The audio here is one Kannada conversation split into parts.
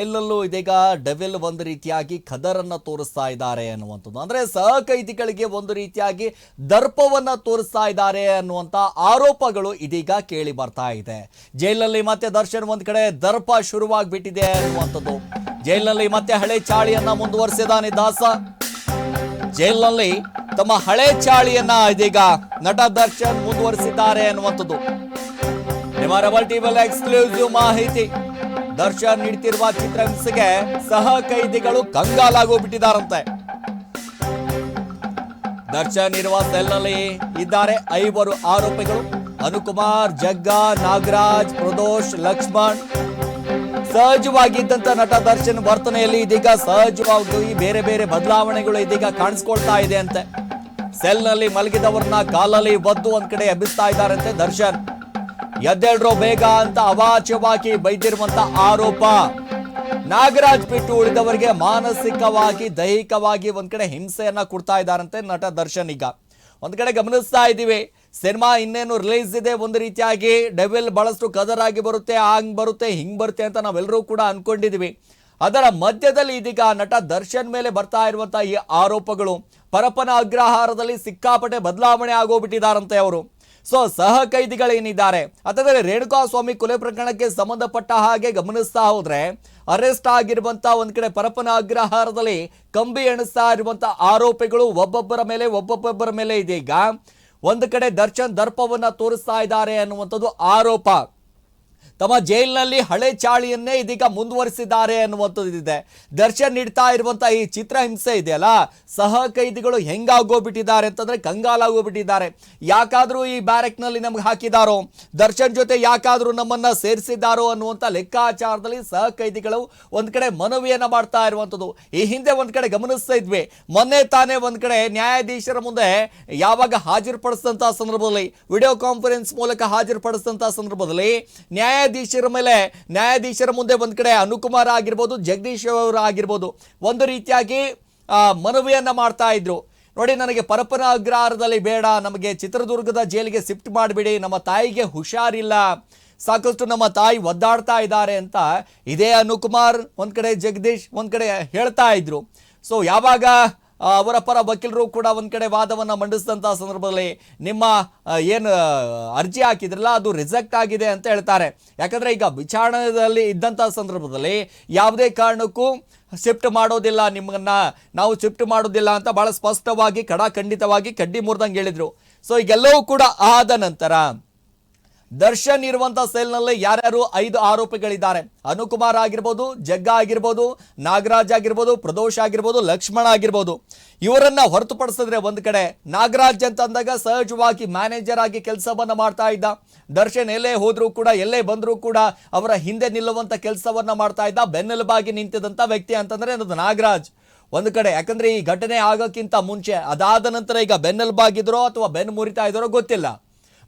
ಜೈಲಲ್ಲೂ ಇದೀಗ ಡೆವಿಲ್ ಒಂದು ರೀತಿಯಾಗಿ ಖದರನ್ನು ತೋರಿಸ್ತಾ ಇದ್ದಾರೆ ಅನ್ನುವಂಥದ್ದು. ಅಂದ್ರೆ ಸಹ ಕೈದಿಗಳಿಗೆ ಒಂದು ರೀತಿಯಾಗಿ ದರ್ಪವನ್ನ ತೋರಿಸ್ತಾ ಇದ್ದಾರೆ ಅನ್ನುವಂತ ಆರೋಪಗಳು ಇದೀಗ ಕೇಳಿ ಬರ್ತಾ ಇದೆ. ಜೈಲಲ್ಲಿ ಮತ್ತೆ ದರ್ಶನ್ ಒಂದು ಕಡೆ ದರ್ಪ ಶುರುವಾಗ್ಬಿಟ್ಟಿದೆ ಅನ್ನುವಂಥದ್ದು. ಜೈಲಿನಲ್ಲಿ ಮತ್ತೆ ಹಳೆ ಚಾಳಿಯನ್ನ ಮುಂದುವರಿಸಿದಾನೆ ದಾಸ ಜೈಲಿನಲ್ಲಿ ತಮ್ಮ ಹಳೆ ಚಾಳಿಯನ್ನ ಇದೀಗ ನಟ ದರ್ಶನ್ ಮುಂದುವರಿಸಿದ್ದಾರೆ ಅನ್ನುವಂಥದ್ದು. ನಿಮ್ಮ ರೆಬಲ್ ಮಾಹಿತಿ. ದರ್ಶನ್ ನೀಡ್ತಿರುವ ಚಿತ್ರಹಿಂಸೆಗೆ ಸಹ ಕೈದಿಗಳು ಕಂಗಾಲಾಗೋಗ್ಬಿಟ್ಟಿದ್ದಾರಂತೆ. ದರ್ಶನ್ ಇರುವ ಸೆಲ್ನಲ್ಲಿ ಇದ್ದಾರೆ ಐವರು ಆರೋಪಿಗಳು. ಅನುಕುಮಾರ್ ಜಗ್ಗಾ, ನಾಗರಾಜ್, ಪ್ರದೋಷ್, ಲಕ್ಷ್ಮಣ್. ಸಹಜವಾಗಿದ್ದಂತ ನಟ ದರ್ಶನ್ ವರ್ತನೆಯಲ್ಲಿ ಇದೀಗ ಸಹಜವಾಗಿ ಬೇರೆ ಬೇರೆ ಬದಲಾವಣೆಗಳು ಇದೀಗ ಕಾಣಿಸ್ಕೊಳ್ತಾ ಇದೆ ಅಂತೆ. ಸೆಲ್ನಲ್ಲಿ ಮಲಗಿದವರನ್ನ ಕಾಲಲ್ಲಿ ಒದ್ದು ಒಂದ್ ಕಡೆ ಎಬ್ಬಿಸ್ತಾ ಇದ್ದಾರಂತೆ ದರ್ಶನ್. ಎದ್ದೇಳ್ರೋ ಬೇಗ ಅಂತ ಅವಾಚ್ಯವಾಗಿ ಬೈದಿರುವಂತ ಆರೋಪ. ನಾಗರಾಜ್ ಬಿಟ್ಟು ಉಳಿದವರಿಗೆ ಮಾನಸಿಕವಾಗಿ, ದೈಹಿಕವಾಗಿ ಒಂದ್ ಕಡೆ ಹಿಂಸೆಯನ್ನ ಕೊಡ್ತಾ ಇದ್ದಾರಂತೆ ನಟ ದರ್ಶನ್ ಈಗ. ಒಂದ್ ಕಡೆ ಗಮನಿಸ್ತಾ ಇದ್ದೀವಿ. ಸಿನಿಮಾ ಇನ್ನೇನು ರಿಲೀಸ್ ಇದೆ ಒಂದು ರೀತಿಯಾಗಿ. ಡೆವಿಲ್ ಬಹಳಷ್ಟು ಕದರಾಗಿ ಬರುತ್ತೆ, ಹಂಗ್ ಬರುತ್ತೆ, ಹಿಂಗ್ ಬರುತ್ತೆ ಅಂತ ನಾವೆಲ್ಲರೂ ಕೂಡ ಅನ್ಕೊಂಡಿದೀವಿ ಅದರ ಮಧ್ಯದಲ್ಲಿ ಇದೀಗ ನಟ ದರ್ಶನ್ ಮೇಲೆ ಬರ್ತಾ ಇರುವಂತಹ ಈ ಆರೋಪಗಳು. ಪರಪನ ಅಗ್ರಹಾರದಲ್ಲಿ ಸಿಕ್ಕಾಪಟ್ಟೆ ಬದಲಾವಣೆ ಆಗೋಗ್ಬಿಟ್ಟಿದಾರಂತೆ ಅವರು. ಸೊ ಸಹ ಕೈದಿಗಳೇನಿದ್ದಾರೆ ಅಥವಾ ರೇಣುಕಾ ಸ್ವಾಮಿ ಕೊಲೆ ಪ್ರಕರಣಕ್ಕೆ ಸಂಬಂಧಪಟ್ಟ ಹಾಗೆ ಗಮನಿಸ್ತಾ ಹೋದ್ರೆ, ಅರೆಸ್ಟ್ ಆಗಿರುವಂತ ಒಂದ್ ಕಡೆ ಪರಪನ ಅಗ್ರಹಾರದಲ್ಲಿ ಕಂಬಿ ಎಣಿಸ್ತಾ ಇರುವಂತ ಆರೋಪಿಗಳು ಒಬ್ಬೊಬ್ಬರ ಮೇಲೆ ಒಬ್ಬೊಬ್ಬರ ಮೇಲೆ ಇದೀಗ. ಒಂದು ಕಡೆ ದರ್ಶನ್ ದರ್ಪವನ್ನ ತೋರಿಸ್ತಾ ಇದ್ದಾರೆ ಅನ್ನುವಂಥದ್ದು ಆರೋಪ. ತಮ್ಮ ಜೈಲಿನಲ್ಲಿ ಹಳೆ ಚಾಳಿಯನ್ನೇ ಇದೀಗ ಮುಂದುವರಿಸಿದ್ದಾರೆ ಅನ್ನುವಂಥದ್ದು ಇದೆ ದರ್ಶನ್ ನೀಡ್ತಾ ಇರುವಂತಹ ಈ ಚಿತ್ರಹಿಂಸೆ ಇದೆಯಲ್ಲ? ಸಹ ಕೈದಿಗಳು ಹೆಂಗಾಗೋಗ್ಬಿಟ್ಟಿದ್ದಾರೆ ಅಂತಂದ್ರೆ ಕಂಗಾಲಾಗೋಗ್ಬಿಟ್ಟಿದ್ದಾರೆ. ಯಾಕಾದರೂ ಈ ಬ್ಯಾರೆಕ್ನಲ್ಲಿ ನಮ್ಗೆ ಹಾಕಿದಾರೋ? ದರ್ಶನ್ ಜೊತೆ ಯಾಕಾದರೂ ನಮ್ಮನ್ನ ಸೇರಿಸಿದ್ದಾರೋ ಅನ್ನುವಂಥ ಲೆಕ್ಕಾಚಾರದಲ್ಲಿ ಸಹ ಕೈದಿಗಳು ಒಂದ್ ಕಡೆ ಮನವಿಯನ್ನು ಮಾಡ್ತಾ ಇರುವಂಥದ್ದು. ಈ ಹಿಂದೆ ಒಂದ್ ಕಡೆ ಗಮನಿಸ್ತಾ ಇದ್ವಿ. ಮೊನ್ನೆ ತಾನೇ ಒಂದ್ ಕಡೆ ನ್ಯಾಯಾಧೀಶರ ಮುಂದೆ ಯಾವಾಗ ಹಾಜರುಪಡಿಸಿದಂತಹ ಸಂದರ್ಭದಲ್ಲಿ, ವಿಡಿಯೋ ಕಾನ್ಫರೆನ್ಸ್ ಮೂಲಕ ಹಾಜರುಪಡಿಸಿದಂತಹ ಸಂದರ್ಭದಲ್ಲಿ ನ್ಯಾಯಾಧೀಶರ ಮೇಲೆ, ನ್ಯಾಯಾಧೀಶರ ಮುಂದೆ ಒಂದು ಕಡೆ ಅನುಕುಮಾರ್ ಆಗಿರ್ಬೋದು, ಜಗದೀಶ್ ಅವರು ಆಗಿರ್ಬೋದು, ಒಂದು ರೀತಿಯಾಗಿ ಮನವಿಯನ್ನು ಮಾಡ್ತಾ ಇದ್ರು. ನೋಡಿ, ನನಗೆ ಪರಪನ ಅಗ್ರಹಾರದಲ್ಲಿ ಬೇಡ, ನಮಗೆ ಚಿತ್ರದುರ್ಗದ ಜೈಲಿಗೆ ಶಿಫ್ಟ್ ಮಾಡಿಬಿಡಿ, ನಮ್ಮ ತಾಯಿಗೆ ಹುಷಾರಿಲ್ಲ, ಸಾಕಷ್ಟು ನಮ್ಮ ತಾಯಿ ಒದ್ದಾಡ್ತಾ ಇದ್ದಾರೆ ಅಂತ ಇದೇ ಅನುಕುಮಾರ್ ಒಂದು ಕಡೆ ಜಗದೀಶ್ ಒಂದು ಕಡೆ ಹೇಳ್ತಾ ಇದ್ರು. ಸೊ ಯಾವಾಗ ಅವರ ಪರ ವಕೀಲರು ಕೂಡ ಒಂದು ಕಡೆ ವಾದವನ್ನು ಮಂಡಿಸಿದಂತಹ ಸಂದರ್ಭದಲ್ಲಿ ನಿಮ್ಮ ಏನು ಅರ್ಜಿ ಹಾಕಿದ್ರಲ್ಲ, ಅದು ರಿಜೆಕ್ಟ್ ಆಗಿದೆ ಅಂತ ಹೇಳ್ತಾರೆ. ಯಾಕಂದ್ರೆ ಈಗ ವಿಚಾರಣೆಯಲ್ಲಿ ಇದ್ದಂಥ ಸಂದರ್ಭದಲ್ಲಿ ಯಾವುದೇ ಕಾರಣಕ್ಕೂ ಶಿಫ್ಟ್ ಮಾಡೋದಿಲ್ಲ, ನಿಮ್ಮನ್ನ ನಾವು ಶಿಫ್ಟ್ ಮಾಡೋದಿಲ್ಲ ಅಂತ ಬಹಳ ಸ್ಪಷ್ಟವಾಗಿ ಕಡಾಖಂಡಿತವಾಗಿ ಕಡ್ಡಿ ಮುರಿದಂಗೆ ಹೇಳಿದ್ರು. ಸೊ ಈಗೆಲ್ಲವೂ ಕೂಡ ಆದ ನಂತರ ದರ್ಶನ್ ಇರುವಂತ ಸೆಲ್ನಲ್ಲಿ ಯಾರ್ಯಾರು ಐದು ಆರೋಪಿಗಳಿದ್ದಾರೆ? ಅನುಕುಮಾರ್ ಆಗಿರ್ಬೋದು, ಜಗ್ಗ ಆಗಿರ್ಬೋದು, ನಾಗರಾಜ್ ಆಗಿರ್ಬೋದು, ಪ್ರದೋಷ್ ಆಗಿರ್ಬೋದು, ಲಕ್ಷ್ಮಣ ಆಗಿರ್ಬೋದು. ಇವರನ್ನ ಹೊರತುಪಡಿಸಿದ್ರೆ ಒಂದು ಕಡೆ ನಾಗರಾಜ್ ಅಂತ ಅಂದಾಗ ಸಹಜವಾಗಿ ಮ್ಯಾನೇಜರ್ ಆಗಿ ಕೆಲಸವನ್ನ ಮಾಡ್ತಾ ಇದ್ದ. ದರ್ಶನ್ ಎಲ್ಲೇ ಹೋದರೂ ಕೂಡ, ಎಲ್ಲೇ ಬಂದರೂ ಕೂಡ ಅವರ ಹಿಂದೆ ನಿಲ್ಲುವಂತ ಕೆಲಸವನ್ನ ಮಾಡ್ತಾ ಇದ್ದ. ಬೆನ್ನೆಲುಬಾಗಿ ನಿಂತಿದಂಥ ವ್ಯಕ್ತಿ ಅಂತಂದ್ರೆ ಅದು ನಾಗರಾಜ್. ಒಂದು ಕಡೆ, ಯಾಕಂದ್ರೆ ಈ ಘಟನೆ ಆಗೋಕ್ಕಿಂತ ಮುಂಚೆ, ಅದಾದ ನಂತರ ಈಗ ಬೆನ್ನೆಲುಬಾಗಿದ್ರೋ ಅಥವಾ ಬೆನ್ನು ಮುರಿತಾ ಇದ್ರೋ ಗೊತ್ತಿಲ್ಲ.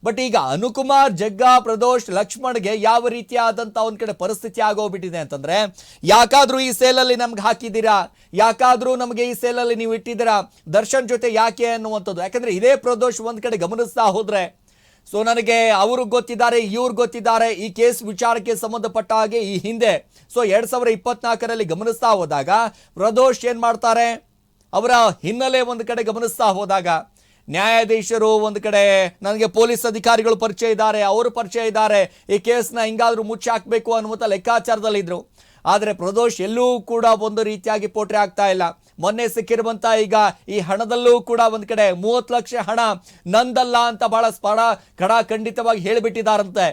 ಬಟ್ ಈಗ ಅನುಕುಮಾರ್, ಜಗ್ಗಾ, ಪ್ರದೋಷ್, ಲಕ್ಷ್ಮಣ್ಗೆ ಯಾವ ರೀತಿಯಾದಂತ ಒಂದ್ ಕಡೆ ಪರಿಸ್ಥಿತಿ ಆಗೋಗ್ಬಿಟ್ಟಿದೆ ಅಂತಂದ್ರೆ, ಯಾಕಾದ್ರೂ ಈ ಸೇಲಲ್ಲಿ ನಮ್ಗೆ ಹಾಕಿದ್ದೀರಾ? ಯಾಕಾದ್ರೂ ನಮಗೆ ಈ ಸೇಲಲ್ಲಿ ನೀವು ಇಟ್ಟಿದ್ದೀರಾ? ದರ್ಶನ್ ಜೊತೆ ಯಾಕೆ ಅನ್ನುವಂಥದ್ದು. ಯಾಕಂದ್ರೆ ಇದೇ ಪ್ರದೋಷ್ ಒಂದ್ ಕಡೆ ಗಮನಿಸ್ತಾ ಹೋದ್ರೆ, ಸೊ ನನಗೆ ಅವರು ಗೊತ್ತಿದ್ದಾರೆ, ಇವ್ರು ಗೊತ್ತಿದ್ದಾರೆ, ಈ ಕೇಸ್ ವಿಚಾರಕ್ಕೆ ಸಂಬಂಧಪಟ್ಟ ಹಾಗೆ ಈ ಹಿಂದೆ. ಸೊ ಎರಡ್ ಸಾವಿರ ಇಪ್ಪತ್ನಾಲ್ಕರಲ್ಲಿ ಗಮನಿಸ್ತಾ ಹೋದಾಗ, ಪ್ರದೋಷ್ ಏನ್ ಮಾಡ್ತಾರೆ? ಅವರ ಹಿನ್ನೆಲೆ ಒಂದು ಕಡೆ ಗಮನಿಸ್ತಾ ಹೋದಾಗ ನ್ಯಾಯಾಧೀಶರು ಒಂದು ಕಡೆ, ನನಗೆ ಪೊಲೀಸ್ ಅಧಿಕಾರಿಗಳು ಪರಿಚಯ ಇದ್ದಾರೆ, ಅವರು ಪರಿಚಯ ಇದ್ದಾರೆ, ಈ ಕೇಸ್ನ ಹಿಂಗಾದ್ರೂ ಮುಚ್ಚಿ ಹಾಕಬೇಕು ಅನ್ನುವಂಥ ಲೆಕ್ಕಾಚಾರದಲ್ಲಿದ್ದರು ಆದರೆ ಪ್ರದೋಷ್ ಎಲ್ಲೂ ಕೂಡ ಒಂದು ರೀತಿಯಾಗಿ ಪೋಟ್ರೆ ಆಗ್ತಾ ಇಲ್ಲ. ಮೊನ್ನೆ ಸಿಕ್ಕಿರುವಂತ ಈಗ ಈ ಹಣದಲ್ಲೂ ಕೂಡ ಒಂದು ಕಡೆ, ಮೂವತ್ತು ಲಕ್ಷ ಹಣ ನಂದಲ್ಲ ಅಂತ ಬಹಳ ಸ್ಪಡ ಖಡಾಖಂಡಿತವಾಗಿ ಹೇಳಿಬಿಟ್ಟಿದ್ದಾರಂತೆ.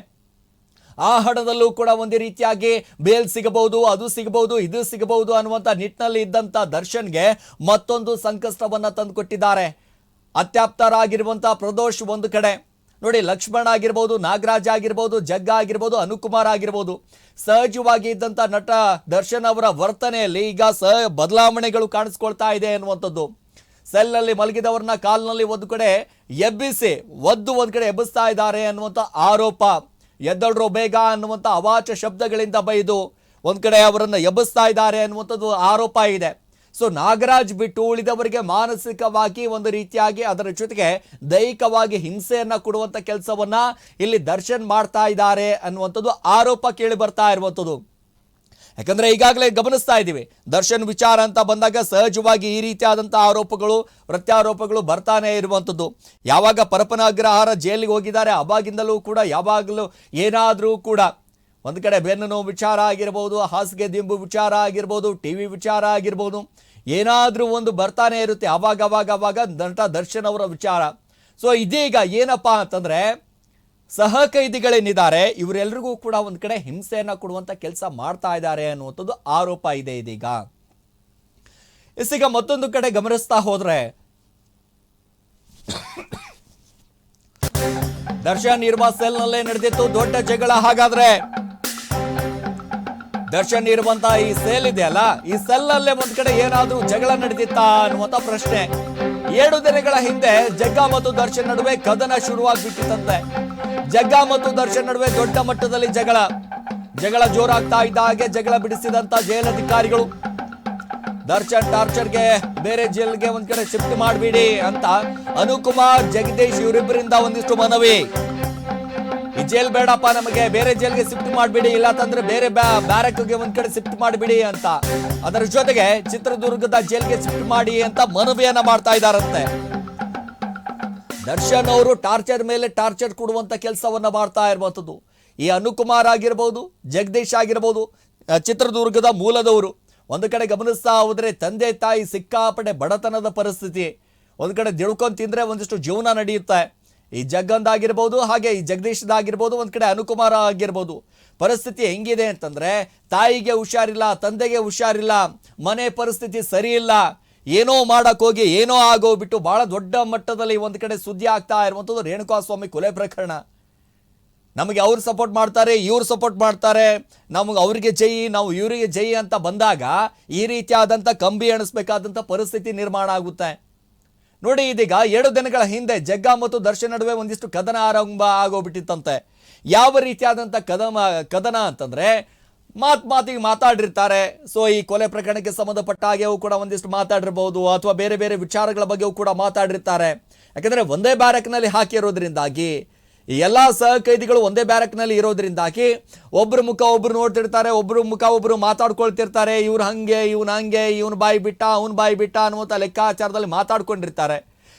ಆ ಹಣದಲ್ಲೂ ಕೂಡ ಒಂದು ರೀತಿಯಾಗಿ ಬೇಲ್ ಸಿಗಬಹುದು, ಅದು ಸಿಗಬಹುದು, ಇದು ಸಿಗಬಹುದು ಅನ್ನುವಂಥ ನಿಟ್ಟಿನಲ್ಲಿ ಇದ್ದಂಥ ದರ್ಶನ್ಗೆ ಮತ್ತೊಂದು ಸಂಕಷ್ಟವನ್ನ ತಂದುಕೊಟ್ಟಿದ್ದಾರೆ. ಅತ್ಯಾಪ್ತರಾಗಿರುವಂಥ ಪ್ರದೋಷ್ ಒಂದು ಕಡೆ. ನೋಡಿ, ಲಕ್ಷ್ಮಣ ಆಗಿರ್ಬೋದು, ನಾಗರಾಜ್ ಆಗಿರ್ಬೋದು, ಜಗ್ಗ ಆಗಿರ್ಬೋದು, ಅನುಕುಮಾರ್ ಆಗಿರ್ಬೋದು, ಸಹಜವಾಗಿ ಇದ್ದಂಥ ನಟ ದರ್ಶನ್ ಅವರ ವರ್ತನೆಯಲ್ಲಿ ಈಗ ಸ ಬದಲಾವಣೆಗಳು ಕಾಣಿಸ್ಕೊಳ್ತಾ ಇದೆ ಅನ್ನುವಂಥದ್ದು ಸೆಲ್ನಲ್ಲಿ ಮಲಗಿದವ್ರನ್ನ ಕಾಲ್ನಲ್ಲಿ ಒಂದು ಕಡೆ ಎಬ್ಬಿಸಿ, ಒದ್ದು ಒಂದು ಕಡೆ ಎಬ್ಬಿಸ್ತಾ ಇದ್ದಾರೆ ಅನ್ನುವಂಥ ಆರೋಪ. ಎದ್ದಳರು ಬೇಗ ಅನ್ನುವಂಥ ಅವಾಚ ಶಬ್ದಗಳಿಂದ ಬೈದು, ಒಂದು ಕಡೆ ಅವರನ್ನು ಎಬ್ಬಿಸ್ತಾ ಇದ್ದಾರೆ ಅನ್ನುವಂಥದ್ದು ಆರೋಪ ಇದೆ. ಸೊ ನಾಗರಾಜ್ ಬಿಟ್ಟು ಉಳಿದವರಿಗೆ ಮಾನಸಿಕವಾಗಿ ಒಂದು ರೀತಿಯಾಗಿ ಅದರ ಜೊತೆಗೆ ದೈಹಿಕವಾಗಿ ಹಿಂಸೆಯನ್ನ ಕೊಡುವಂತ ಕೆಲಸವನ್ನ ಇಲ್ಲಿ ದರ್ಶನ್ ಮಾಡ್ತಾ ಇದ್ದಾರೆ ಅನ್ನುವಂಥದ್ದು ಆರೋಪ ಕೇಳಿ ಬರ್ತಾ ಇರುವಂಥದ್ದು. ಯಾಕಂದ್ರೆ ಈಗಾಗಲೇ ಗಮನಿಸ್ತಾ ಇದ್ದೀವಿ, ದರ್ಶನ್ ವಿಚಾರ ಅಂತ ಬಂದಾಗ ಸಹಜವಾಗಿ ಈ ರೀತಿಯಾದಂಥ ಆರೋಪಗಳು, ಪ್ರತ್ಯಾರೋಪಗಳು ಬರ್ತಾನೆ ಇರುವಂಥದ್ದು. ಯಾವಾಗ ಪರಪನ ಅಗ್ರಹಾರ ಜೈಲಿಗೆ ಹೋಗಿದ್ದಾರೆ, ಅವಾಗಿಂದಲೂ ಕೂಡ ಯಾವಾಗಲೂ ಏನಾದರೂ ಕೂಡ ಒಂದು ಕಡೆ ಬೆನ್ನು ನೋವು ವಿಚಾರ ಆಗಿರ್ಬೋದು, ಹಾಸಿಗೆ ದಿಂಬು ವಿಚಾರ ಆಗಿರ್ಬೋದು ಟಿ ವಿ ವಿಚಾರ ಆಗಿರ್ಬೋದು, ಏನಾದರೂ ಒಂದು ಬರ್ತಾನೆ ಇರುತ್ತೆ, ಅವಾಗ ಅವಾಗ ಅವಾಗ ನಟ ದರ್ಶನ್ ಅವರ ವಿಚಾರ. ಸೊ ಇದೀಗ ಏನಪ್ಪ ಅಂತಂದರೆ ಸಹ ಕೈದಿಗಳೇನಿದ್ದಾರೆ ಇವರೆಲ್ಲರಿಗೂ ಕೂಡ ಒಂದು ಕಡೆ ಹಿಂಸೆಯನ್ನು ಕೊಡುವಂಥ ಕೆಲಸ ಮಾಡ್ತಾ ಇದ್ದಾರೆ ಅನ್ನುವಂಥದ್ದು ಆರೋಪ ಇದೆ ಇದೀಗ. ಇಸೀಗ ಮತ್ತೊಂದು ಕಡೆ ಗಮನಿಸ್ತಾ ಹೋದರೆ, ದರ್ಶನ್ ಇರುವ ಸೆಲ್ನಲ್ಲೇ ನಡೆದಿತ್ತು, ದೊಡ್ಡ ಜಗಳ ಹಾಗಾದ್ರೆ. ದರ್ಶನ್ ಇರುವಂತ ಈ ಸೆಲ್ ಇದೆಯಲ್ಲ ಈ ಸೆಲ್ ಅಲ್ಲೇ ಒಂದ್ ಕಡೆ ಏನಾದ್ರೂ ಜಗಳ ನಡೆದಿತ್ತಾ ಅನ್ನುವಂತ ಪ್ರಶ್ನೆ. ಏಳು ದಿನಗಳ ಹಿಂದೆ ಜಗ್ಗ ಮತ್ತು ದರ್ಶನ್ ನಡುವೆ ಕದನ ಶುರುವಾಗ್ಬಿಟ್ಟಿತ್ತಂತೆ. ಜಗ್ಗ ಮತ್ತು ದರ್ಶನ್ ನಡುವೆ ದೊಡ್ಡ ಮಟ್ಟದಲ್ಲಿ ಜಗಳ. ಜಗಳ ಜೋರಾಗ್ತಾ ಇದ್ದ ಹಾಗೆ ಜಗಳ ಬಿಡಿಸಿದಂತ ಜೈಲಧಿಕಾರಿಗಳು. ದರ್ಶನ್ ಟಾರ್ಚರ್ಗೆ ಬೇರೆ ಜೈಲ್ಗೆ ಒಂದ್ ಕಡೆ ಶಿಫ್ಟ್ ಮಾಡಬೇಡಿ ಅಂತ ಅನುಕುಮಾರ್ ಜಗದೀಶ್ ಇವರಿಬ್ಬರಿಂದ ಒಂದಿಷ್ಟು ಮನವಿ. ಈ ಜೈಲ್ ಬೇಡಪ್ಪ, ನಮಗೆ ಬೇರೆ ಜೈಲ್ಗೆ ಶಿಫ್ಟ್ ಮಾಡಿಬಿಡಿ ಇಲ್ಲ ತಂದ್ರೆ ಬೇರೆ ಬ್ಯಾರಕ್ಗೆ ಒಂದ್ ಕಡೆ ಶಿಫ್ಟ್ ಮಾಡಿಬಿಡಿ ಅಂತ. ಅದರ ಜೊತೆಗೆ ಚಿತ್ರದುರ್ಗದ ಜೈಲ್ಗೆ ಶಿಫ್ಟ್ ಮಾಡಿ ಅಂತ ಮನವಿಯನ್ನ ಮಾಡ್ತಾ ಇದ್ದಾರಂತೆ ದರ್ಶನ್ ಅವರು ಟಾರ್ಚರ್ ಮೇಲೆ ಟಾರ್ಚರ್ ಕೊಡುವಂತ ಕೆಲಸವನ್ನ ಮಾಡ್ತಾ ಇರುವಂಥದ್ದು ಈ ಅನುಕುಮಾರ್ ಆಗಿರ್ಬೋದು, ಜಗದೀಶ್ ಆಗಿರ್ಬೋದು ಚಿತ್ರದುರ್ಗದ ಮೂಲದವರು. ಒಂದು ಕಡೆ ಗಮನಿಸ್ತಾ ಹೋದ್ರೆ ತಂದೆ ತಾಯಿ ಸಿಕ್ಕಾಪಡೆ ಬಡತನದ ಪರಿಸ್ಥಿತಿ. ಒಂದು ಕಡೆ ತಿಂದ್ರೆ ಒಂದಿಷ್ಟು ಜೀವನ ನಡೆಯುತ್ತೆ. ಈ ಜಗ್ಗಂದಾಗಿರ್ಬೋದು ಹಾಗೆ ಈ ಜಗದೀಶ್ದಾಗಿರ್ಬೋದು, ಒಂದು ಕಡೆ ಅನುಕುಮಾರ ಆಗಿರ್ಬೋದು. ಪರಿಸ್ಥಿತಿ ಹೆಂಗಿದೆ ಅಂತಂದರೆ, ತಾಯಿಗೆ ಹುಷಾರಿಲ್ಲ, ತಂದೆಗೆ ಹುಷಾರಿಲ್ಲ, ಮನೆ ಪರಿಸ್ಥಿತಿ ಸರಿ ಇಲ್ಲ, ಏನೋ ಮಾಡೋಕ್ಕೋಗಿ ಏನೋ ಆಗೋಗ್ಬಿಟ್ಟು ಭಾಳ ದೊಡ್ಡ ಮಟ್ಟದಲ್ಲಿ ಒಂದು ಕಡೆ ಸುದ್ದಿ ಆಗ್ತಾ ಇರುವಂಥದ್ದು ರೇಣುಕಾಸ್ವಾಮಿ ಕೊಲೆ ಪ್ರಕರಣ. ನಮಗೆ ಅವ್ರು ಸಪೋರ್ಟ್ ಮಾಡ್ತಾರೆ, ಇವ್ರು ಸಪೋರ್ಟ್ ಮಾಡ್ತಾರೆ, ನಮಗೆ ಅವರಿಗೆ ಜೈ, ನಾವು ಇವರಿಗೆ ಜೈ ಅಂತ ಬಂದಾಗ ಈ ರೀತಿಯಾದಂಥ ಕಂಬಿ ಎಣಿಸ್ಬೇಕಾದಂಥ ಪರಿಸ್ಥಿತಿ ನಿರ್ಮಾಣ ಆಗುತ್ತೆ. ನೋಡಿ, ಇದೀಗ ಎರಡು ದಿನಗಳ ಹಿಂದೆ ಜಗ್ಗ ಮತ್ತು ದರ್ಶನ್ ನಡುವೆ ಒಂದಿಷ್ಟು ಕದನ ಆರಂಭ ಆಗೋಗ್ಬಿಟ್ಟಿತ್ತಂತೆ. ಯಾವ ರೀತಿಯಾದಂಥ ಕದಮ, ಕದನ ಅಂತಂದರೆ ಮಾತು ಮಾತಿಗೆ ಮಾತಾಡಿರ್ತಾರೆ. ಸೊ ಈ ಕೊಲೆ ಪ್ರಕರಣಕ್ಕೆ ಸಂಬಂಧಪಟ್ಟ ಹಾಗೆಯೂ ಕೂಡ ಒಂದಿಷ್ಟು ಮಾತಾಡಿರ್ಬೋದು, ಅಥವಾ ಬೇರೆ ಬೇರೆ ವಿಚಾರಗಳ ಬಗ್ಗೆಯೂ ಕೂಡ ಮಾತಾಡಿರ್ತಾರೆ. ಯಾಕಂದರೆ ಒಂದೇ ಬ್ಯಾರಕ್ನಲ್ಲಿ ಹಾಕಿರೋದ್ರಿಂದಾಗಿ ಈ ಎಲ್ಲ ಸಹ ಕೈದಿಗಳು ಒಂದೇ ಬ್ಯಾರಕ್ನಲ್ಲಿ ಇರೋದ್ರಿಂದಾಗಿ ಒಬ್ಬರು ಮುಖ ಒಬ್ಬರು ನೋಡ್ತಿರ್ತಾರೆ ಒಬ್ಬರು ಮುಖ ಒಬ್ಬರು ಮಾತಾಡ್ಕೊಳ್ತಿರ್ತಾರೆ, ಇವ್ರು ಹಂಗೆ, ಇವನು ಹಂಗೆ, ಇವನು ಬಾಯಿ ಬಿಟ್ಟ, ಅವ್ನು ಬಾಯಿ ಬಿಟ್ಟ ಅನ್ನುವಂಥ ಲೆಕ್ಕಾಚಾರದಲ್ಲಿ ಮಾತಾಡ್ಕೊಂಡಿರ್ತಾರೆ.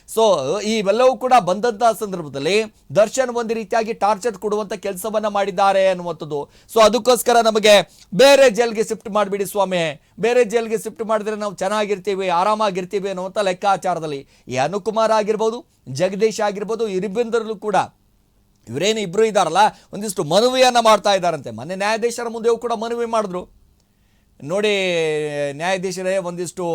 ಸೊ ಇವೆಲ್ಲವೂ ಕೂಡ ಬಂದಂತಹ ಸಂದರ್ಭದಲ್ಲಿ ದರ್ಶನ್ ಒಂದು ರೀತಿಯಾಗಿ ಟಾರ್ಚರ್ ಕೊಡುವಂತ ಕೆಲಸವನ್ನ ಮಾಡಿದ್ದಾರೆ ಅನ್ನುವಂಥದ್ದು. ಸೊ ಅದಕ್ಕೋಸ್ಕರ ನಮಗೆ ಬೇರೆ ಜೈಲ್ಗೆ ಶಿಫ್ಟ್ ಮಾಡಿಬಿಡಿ ಸ್ವಾಮಿ. ಬೇರೆ ಜೈಲ್ಗೆ ಶಿಫ್ಟ್ ಮಾಡಿದ್ರೆ ನಾವು ಚೆನ್ನಾಗಿರ್ತೀವಿ, ಆರಾಮಾಗಿರ್ತೀವಿ ಅನ್ನುವಂಥ ಲೆಕ್ಕಾಚಾರದಲ್ಲಿ ಈ ಅನುಕುಮಾರ್ ಆಗಿರ್ಬೋದು, ಜಗದೀಶ್ ಆಗಿರ್ಬೋದು, ಇರಿಬಿಂದರಲ್ಲೂ ಕೂಡ ಇವರೇನು ಇಬ್ಬರು ಇದ್ದಾರಲ್ಲ ಒಂದಿಷ್ಟು ಮನವಿಯನ್ನು ಮಾಡ್ತಾ ಇದ್ದಾರಂತೆ ಮೊನ್ನೆ ನ್ಯಾಯಾಧೀಶರ ಮುಂದೆಯೂ ಕೂಡ ಮನವಿ ಮಾಡಿದ್ರು. ನೋಡಿ, ನ್ಯಾಯಾಧೀಶರೇ, ಒಂದಿಷ್ಟು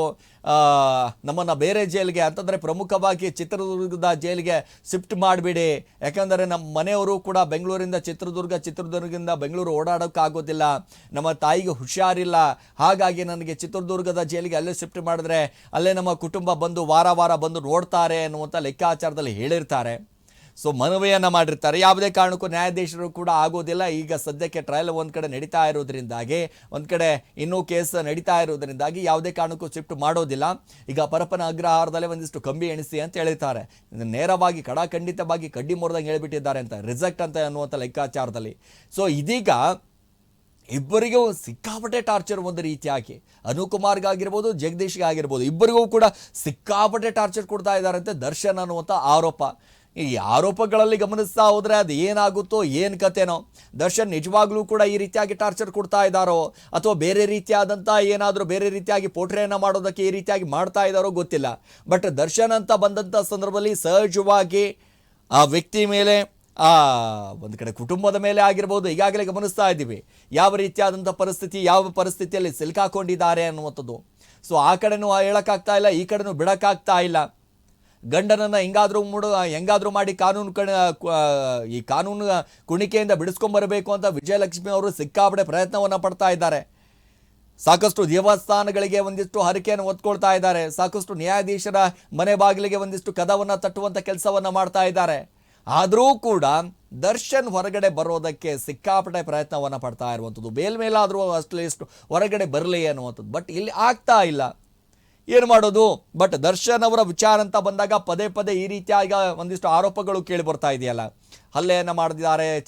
ನಮ್ಮನ್ನು ಬೇರೆ ಜೈಲಿಗೆ, ಅಂತಂದರೆ ಪ್ರಮುಖವಾಗಿ ಚಿತ್ರದುರ್ಗದ ಜೈಲಿಗೆ ಶಿಫ್ಟ್ ಮಾಡಿಬಿಡಿ. ಯಾಕೆಂದರೆ ನಮ್ಮ ಮನೆಯವರು ಕೂಡ ಬೆಂಗಳೂರಿಂದ ಚಿತ್ರದುರ್ಗ, ಚಿತ್ರದುರ್ಗದಿಂದ ಬೆಂಗಳೂರು ಓಡಾಡೋಕ್ಕಾಗೋದಿಲ್ಲ. ನಮ್ಮ ತಾಯಿಗೆ ಹುಷಾರಿಲ್ಲ. ಹಾಗಾಗಿ ನನಗೆ ಚಿತ್ರದುರ್ಗದ ಜೈಲಿಗೆ ಅಲ್ಲೇ ಶಿಫ್ಟ್ ಮಾಡಿದ್ರೆ, ಅಲ್ಲೇ ನಮ್ಮ ಕುಟುಂಬ ಬಂದು ವಾರ ವಾರ ಬಂದು ನೋಡ್ತಾರೆ ಅನ್ನುವಂಥ ಲೆಕ್ಕಾಚಾರದಲ್ಲಿ ಹೇಳಿರ್ತಾರೆ. ಸೊ ಮನವಿಯನ್ನು ಮಾಡಿರ್ತಾರೆ. ಯಾವುದೇ ಕಾರಣಕ್ಕೂ ನ್ಯಾಯಾಧೀಶರು ಕೂಡ ಆಗೋದಿಲ್ಲ. ಈಗ ಸದ್ಯಕ್ಕೆ ಟ್ರಯಲ್ ಒಂದು ಕಡೆ ನಡೀತಾ ಇರೋದ್ರಿಂದಾಗಿ, ಒಂದು ಕಡೆ ಇನ್ನೂ ಕೇಸ್ ನಡೀತಾ ಇರೋದ್ರಿಂದಾಗಿ ಯಾವುದೇ ಕಾರಣಕ್ಕೂ ಶಿಫ್ಟ್ ಮಾಡೋದಿಲ್ಲ. ಈಗ ಪರಪನ ಅಗ್ರಹಾರದಲ್ಲೇ ಒಂದಿಷ್ಟು ಕಂಬಿ ಎಣಿಸಿ ಅಂತ ಇದು ನೇರವಾಗಿ ಕಡಾಖಂಡಿತವಾಗಿ ಕಡ್ಡಿ ಮುರಿದಂಗೆ ಹೇಳಿಬಿಟ್ಟಿದ್ದಾರೆ ಅಂತ, ರಿಜೆಕ್ಟ್ ಅಂತ ಅನ್ನುವಂಥ ಲೆಕ್ಕಾಚಾರದಲ್ಲಿ. ಸೊ ಇದೀಗ ಇಬ್ಬರಿಗೂ ಸಿಕ್ಕಾಪಟ್ಟೆ ಟಾರ್ಚರ್ ಒಂದು ರೀತಿಯಾಗಿ ಅನುಕುಮಾರ್ಗಾಗಿರ್ಬೋದು ಜಗದೀಶ್ಗೆ ಆಗಿರ್ಬೋದು, ಇಬ್ಬರಿಗೂ ಕೂಡ ಸಿಕ್ಕಾಪಟ್ಟೆ ಟಾರ್ಚರ್ ಕೊಡ್ತಾ ಇದ್ದಾರಂತೆ ದರ್ಶನ್ ಅನ್ನುವಂಥ ಆರೋಪ. ಈ ಆರೋಪಗಳಲ್ಲಿ ಗಮನಿಸ್ತಾ ಹೋದರೆ ಅದು ಏನಾಗುತ್ತೋ, ಏನು ಕತೆನೋ. ದರ್ಶನ್ ನಿಜವಾಗ್ಲೂ ಕೂಡ ಈ ರೀತಿಯಾಗಿ ಟಾರ್ಚರ್ ಕೊಡ್ತಾ ಇದ್ದಾರೋ, ಅಥವಾ ಬೇರೆ ರೀತಿಯಾದಂಥ ಏನಾದರೂ ಬೇರೆ ರೀತಿಯಾಗಿ ಪೋಟ್ರೆಯನ್ನು ಮಾಡೋದಕ್ಕೆ ಈ ರೀತಿಯಾಗಿ ಮಾಡ್ತಾ ಇದ್ದಾರೋ ಗೊತ್ತಿಲ್ಲ. ಬಟ್ ದರ್ಶನ್ ಅಂತ ಬಂದಂಥ ಸಂದರ್ಭದಲ್ಲಿ ಸಹಜವಾಗಿ ಆ ವ್ಯಕ್ತಿ ಮೇಲೆ, ಆ ಒಂದು ಕಡೆ ಕುಟುಂಬದ ಮೇಲೆ ಆಗಿರ್ಬೋದು, ಈಗಾಗಲೇ ಗಮನಿಸ್ತಾ ಇದ್ದೀವಿ. ಯಾವ ರೀತಿಯಾದಂಥ ಪರಿಸ್ಥಿತಿ, ಯಾವ ಪರಿಸ್ಥಿತಿಯಲ್ಲಿ ಸಿಲ್ಕಾಕೊಂಡಿದ್ದಾರೆ ಅನ್ನುವಂಥದ್ದು. ಸೊ ಆ ಕಡೆನೂ ಹೇಳೋಕ್ಕಾಗ್ತಾ ಇಲ್ಲ, ಈ ಕಡೆನೂ ಬಿಡೋಕ್ಕಾಗ್ತಾ ಇಲ್ಲ. ಗಂಡನನ್ನು ಹೆಂಗಾದರೂ ಮೂಡು ಹೆಂಗಾದರೂ ಮಾಡಿ ಕಾನೂನು ಕಣ ಈ ಕಾನೂನು ಕುಣಿಕೆಯಿಂದ ಬಿಡಿಸ್ಕೊಂಬರಬೇಕು ಅಂತ ವಿಜಯಲಕ್ಷ್ಮಿ ಅವರು ಸಿಕ್ಕಾಪಡೆ ಪ್ರಯತ್ನವನ್ನು ಪಡ್ತಾ ಇದ್ದಾರೆ. ಸಾಕಷ್ಟು ದೇವಸ್ಥಾನಗಳಿಗೆ ಒಂದಿಷ್ಟು ಹರಕೆಯನ್ನು ಒತ್ಕೊಳ್ತಾ ಇದ್ದಾರೆ. ಸಾಕಷ್ಟು ನ್ಯಾಯಾಧೀಶರ ಮನೆ ಬಾಗಿಲಿಗೆ ಒಂದಿಷ್ಟು ಕದವನ್ನು ತಟ್ಟುವಂಥ ಕೆಲಸವನ್ನು ಮಾಡ್ತಾ ಇದ್ದಾರೆ. ಆದರೂ ಕೂಡ ದರ್ಶನ್ ಹೊರಗಡೆ ಬರೋದಕ್ಕೆ ಸಿಕ್ಕಾಪಟ್ಟೆ ಪ್ರಯತ್ನವನ್ನು ಪಡ್ತಾ ಇರುವಂಥದ್ದು. ಮೇಲ್ಮೇಲಾದರೂ ಇಷ್ಟು ಹೊರಗಡೆ ಬರಲಿ ಅನ್ನುವಂಥದ್ದು. ಬಟ್ ಇಲ್ಲಿ ಆಗ್ತಾ ಇಲ್ಲ. ಏನು ಮಾಡೋದು? ಬಟ್ ದರ್ಶನ್ ಅವರ ವಿಚಾರ ಅಂತ ಬಂದಾಗ ಪದೇ ಪದೇ ಈ ರೀತಿಯಾಗಿ ಒಂದಿಷ್ಟು ಆರೋಪಗಳು ಕೇಳಿ ಬರ್ತಾ ಇದೆಯಲ್ಲ. ಹಲ್ಲೆಯನ್ನು ಮಾಡಿದ್ದಾರೆ